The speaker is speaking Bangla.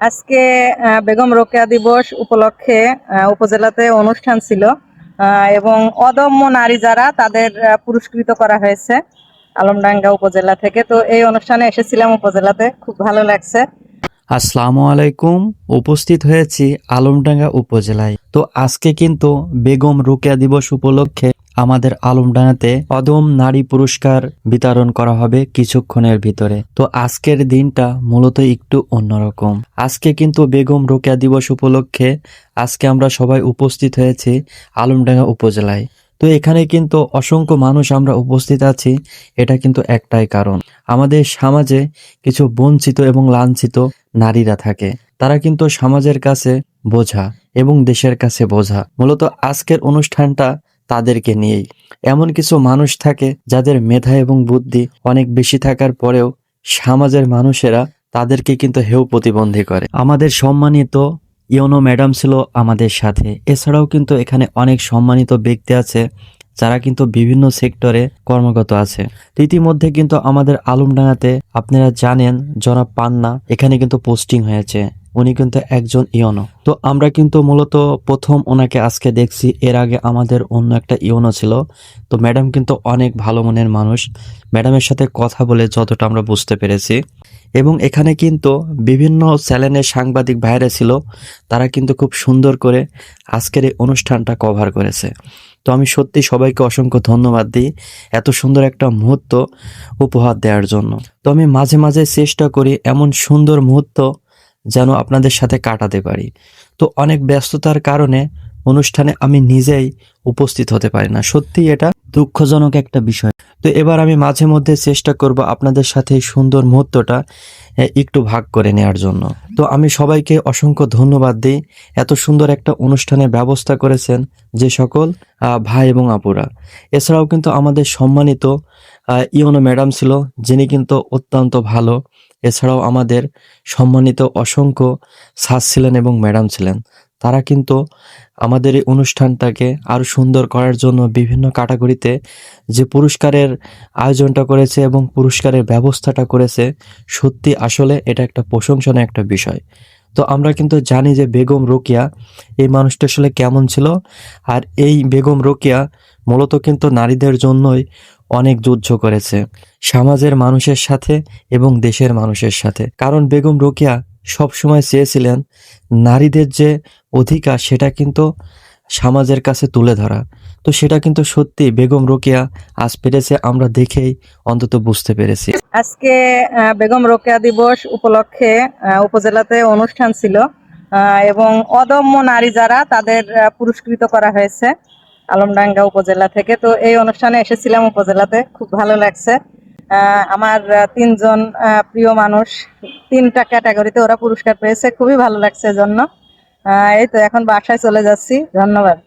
আজকে বেগম রোকেয়া দিবস উপলক্ষে উপজেলাতে অনুষ্ঠান ছিল এবং অদম্য নারী যারা তাদের পুরস্কৃত করা হয়েছে আলমডাঙ্গা উপজেলা থেকে। তো এই অনুষ্ঠানে এসেছিলাম উপজেলাতে, খুব ভালো লাগছে। আসসালামু আলাইকুম, উপস্থিত হয়েছি আলমডাঙ্গা উপজেলায়। তো আজকে কিন্তু বেগম রোকেয়া দিবস উপলক্ষে আমাদের আলমডাঙ্গাতে অদম নারী পুরস্কার বিতরণ করা হবে কিছুক্ষণের ভিতরে। তো আজকের দিনটা মূলত একটু অন্যরকম। আজকে কিন্তু বেগম রোকেয়া দিবস উপলক্ষে আজকে আমরা সবাই উপস্থিত হয়েছি আলমডাঙ্গা উপজেলায়। তো এখানে কিন্তু অসংখ্য মানুষ আমরা উপস্থিত আছি, এটা কিন্তু একটাই কারণ। আমাদের সমাজে কিছু বঞ্চিত এবং লাঞ্ছিত নারীরা থাকে। তারা কিন্তু সমাজের কাছে বোঝা এবং দেশের কাছে বোঝা। মূলত আজকের অনুষ্ঠানটা তাদেরকে নিয়েই। এমন কিছু মানুষ থাকে যাদের মেধা এবং বুদ্ধি অনেক বেশি থাকার পরেও সমাজের মানুষেরা তাদেরকে কিন্তু হেউ প্রতিবন্ধী করে। আমাদের সম্মানিত ইয়নো ম্যাডাম ছিল আমাদের সাথে। এছাড়াও কিন্তু এখানে অনেক সম্মানিত ব্যক্তি আছে যারা কিন্তু বিভিন্ন সেক্টরে কর্মগত আছে। ইতিমধ্যে কিন্তু আমাদের আলমডাঙ্গাতে আপনারা জানেন জনাব পান্না এখানে কিন্তু পোস্টিং হয়েছে। উনি কিন্তু একজন ইয়নো তো আমরা কিন্তু মূলত প্রথম ওনাকে আজকে দেখছি, এর আগে আমাদের অন্য একটা ইয়নো ছিল। তো ম্যাডাম কিন্তু অনেক ভালো মনের মানুষ। ম্যাডামের সাথে কথা বলে যতটা আমরা বুঝতে পেরেছি। এবং এখানে কিন্তু বিভিন্ন চ্যানেলের সাংবাদিক ভাইরা ছিল, তারা কিন্তু খুব সুন্দর করে আজকের এই অনুষ্ঠানটা কভার করেছে। তো আমি সত্যি সবাইকে অসংখ্য ধন্যবাদ দিই এত সুন্দর একটা মুহূর্ত উপহার দেওয়ার জন্য। তো আমি মাঝে মাঝে চেষ্টা করি এমন সুন্দর মুহূর্ত যেন আপনাদের সাথে কাটাতে পারি। তো অনেক ব্যস্ততার কারণে অনুষ্ঠানে আমি নিজেই উপস্থিত হতে পারি না। সত্যি এটা দুঃখজনক একটা বিষয়। তো এবার আমি মাঝে মধ্যে চেষ্টা করব আপনাদের সাথে সুন্দর মুহূর্তটা একটু ভাগ করে নেওয়ার জন্য। তো আমি সবাইকে অসংখ্য ধন্যবাদ দিই। এত সুন্দর একটা অনুষ্ঠানের ব্যবস্থা করেছেন যে সকল ভাই এবং আপুরা। এছাড়াও কিন্তু আমাদের সম্মানিত ইয়নো ম্যাডাম ছিল, যিনি কিন্তু অত্যন্ত ভালো এছাড়াও আমাদের সম্মানিত অসংখ্য স্যার ছিলেন এবং ম্যাডাম ছিলেন। তারা কিন্তু আমাদের এই অনুষ্ঠানটাকে আরও সুন্দর করার জন্য বিভিন্ন ক্যাটাগরিতে যে পুরস্কারের আয়োজনটা করেছে এবং পুরস্কারের ব্যবস্থাটা করেছে, সত্যি আসলে এটা একটা প্রশংসনীয় একটা বিষয়। তো আমরা কিন্তু জানি যে বেগম রোকিয়া এই মানুষটা আসলে কেমন ছিল। আর এই বেগম রোকিয়া মূলত কিন্তু নারীদের জন্যই অনেক যুদ্ধ করেছে, সমাজের মানুষের সাথে এবং দেশের মানুষের সাথে। কারণ বেগম রোকিয়া সবসময় চেয়েছিলেন, নারীদের যে অধিকার সেটা কিন্তু সমাজের কাছে তুলে ধরা। তো সেটা কিন্তু সত্যি বেগম রোকেয়া আজ পেরেছে, আমরা দেখেই অন্তত বুঝতে পেরেছি। আজকে বেগম রোকেয়া দিবস উপলক্ষে উপজেলাতে অনুষ্ঠান ছিল এবং অদম্য নারী যারা তাদের পুরস্কৃত করা হয়েছে। আলমডাঙ্গা উপজেলা থেকে। তো এই অনুষ্ঠানে এসেছিলাম উপজেলাতে, খুব ভালো লাগছে। আমার তিনজন প্রিয় মানুষ, তিনটা ক্যাটাগরিতে ওরা পুরস্কার পেয়েছে, খুবই ভালো লাগছে জন্য এই তো এখন বাসায় চলে যাচ্ছি, ধন্যবাদ।